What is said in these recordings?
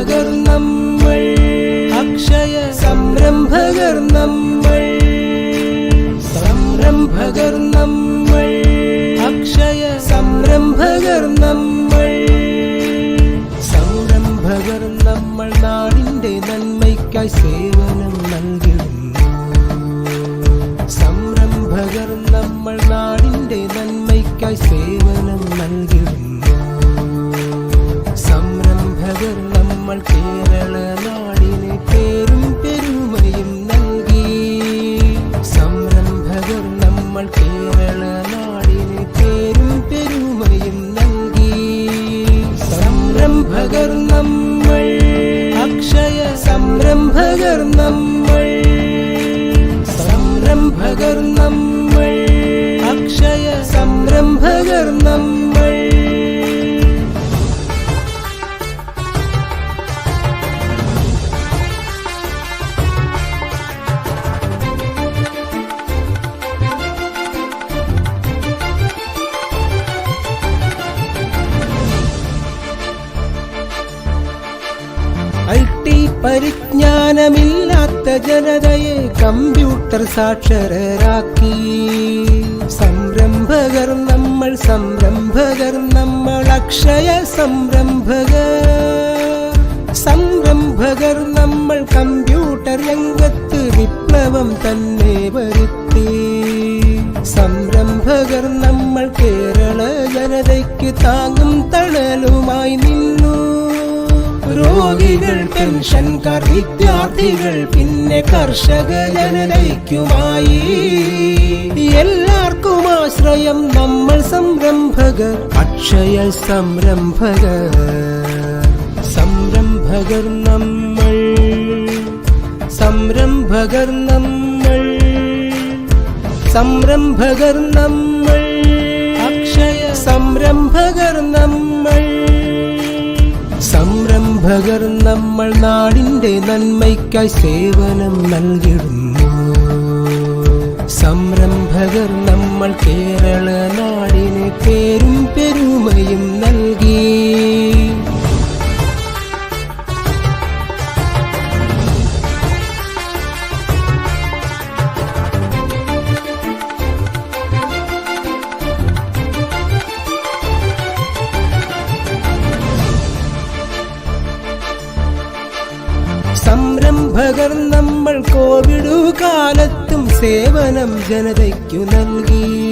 സംരംഭകർ നമ്മൾ. അക്ഷയ സംരംഭകർ നമ്മൾ. സംരംഭകർ നമ്മൾ. അക്ഷയ സംരംഭകർ നമ്മൾ. സംരംഭകർ നമ്മൾ നാടിന്റെ നന്മയ്ക്കായി സേവനം നൽകിടുന്നു സംരംഭകർ നമ്മൾ നാടിന്റെ നന്മയ്ക്കായി സേവനം നൽകിടുന്നു പരിജ്ഞാനമില്ലാത്ത ജനതയെ കമ്പ്യൂട്ടർ സാക്ഷരരാക്കി. സംരംഭകർ നമ്മൾ സംരംഭകർ നമ്മൾ അക്ഷയ സംരംഭകർ. സംരംഭകർ നമ്മൾ കമ്പ്യൂട്ടർ രംഗത്ത് വിപ്ലവം തന്നെ വരുത്തി. സംരംഭകർ നമ്മൾ കേരള ജനതയ്ക്ക് താങ്ങും തണലുമായി രോഗികൾ പെൻഷൻകാർ വിദ്യാർത്ഥികൾ പിന്നെ കർഷക ജനതയ്ക്കുമായി. എല്ലാവർക്കും ആശ്രയം നമ്മൾ സംരംഭകർ അക്ഷയ സംരംഭകർ. സംരംഭകർ നമ്മൾ സംരംഭകർ നമ്മൾ സംരംഭകർ നമ്മൾ അക്ഷയ സംരംഭകർ നമ്മൾ. സംരംഭകർ നമ്മൾ നാടിന്റെ നന്മയ്ക്കായി സേവനം നൽകിടുന്നു. സംരംഭകർ നമ്മൾ കേരള നാടിന് പേരും പെരുമയും നൽകി. സംരംഭകർ നമ്മൾ കോവിഡു കാലത്തും സേവനം ജനതയ്ക്കു നൽകി.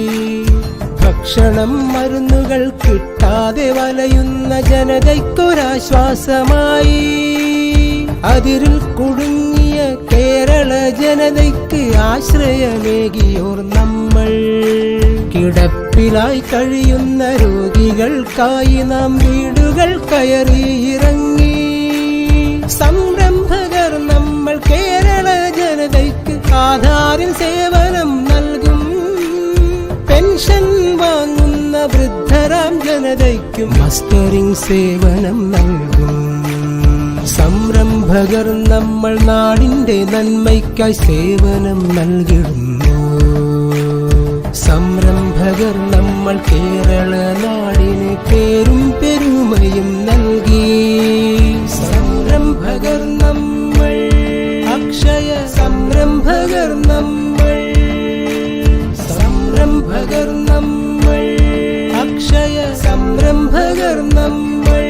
ഭക്ഷണം മരുന്നുകൾ കിട്ടാതെ വലയുന്ന ജനതയ്ക്കൊരാശ്വാസമായി. അതിരിൽ കുടുങ്ങിയ കേരള ജനതയ്ക്ക് ആശ്രയമേകിയോർ നമ്മൾ. കിടപ്പിലായി കഴിയുന്ന രോഗികൾക്കായി നാം വീടുകൾ കയറി ഇറങ്ങി. പെൻഷൻ വാങ്ങുന്ന വൃദ്ധരാം ജനതയ്ക്കും മസ്റ്ററിംഗ് സേവനം നൽകും. സംരംഭകർ നമ്മൾ നാടിന്റെ നന്മയ്ക്കായി സേവനം നൽകിടുന്നു. സംരംഭകർ നമ്മൾ കേരള നാടിന് പേരും പെരുമയും നൽകി. സംരംഭകർ നമ്മൾ അക്ഷയ സംരംഭകർ നമ്മൾ സംരംഭകർ നമ്മൾ അക്ഷയ സംരംഭകർ നമ്മൾ.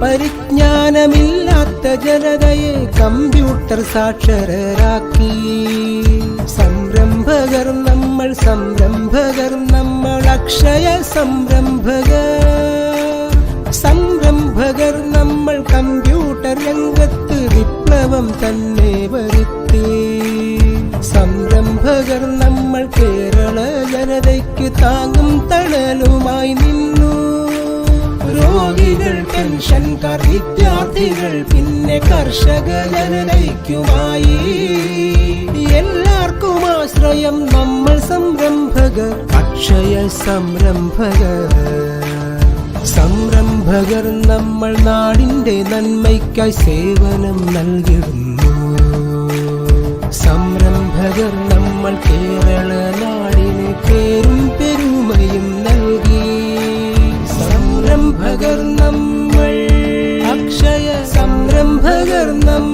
പരിജ്ഞാനമില്ലാത്ത ജനതയെ കമ്പ്യൂട്ടർ സാക്ഷരരാക്കി. സംരംഭകർ നമ്മൾ സംരംഭകർ നമ്മൾ അക്ഷയ സംരംഭകർ. സംരംഭകർ നമ്മൾ കമ്പ്യൂട്ടർ രംഗത്ത് വിപ്ലവം തന്നെ വരുത്തി. സംരംഭകർ നമ്മൾ കേരള ജനതയ്ക്ക് താങ്ങും തണലുമായി നിന്നു രോഗികൾ പെൻഷൻകാർ വിദ്യാർത്ഥികൾ പിന്നെ കർഷക ജനതയ്ക്കുമായി എല്ലാവർക്കും ആശ്രയം നമ്മൾ സംരംഭകർ അക്ഷയ സംരംഭകർ. സംരംഭകർ നമ്മൾ നാടിന്റെ നന്മയ്ക്കായി സേവനം നൽകുന്നു സംരംഭകർ നമ്മൾ കേരള നാടിന് പേരും പെരുമയും സംരംഭകർ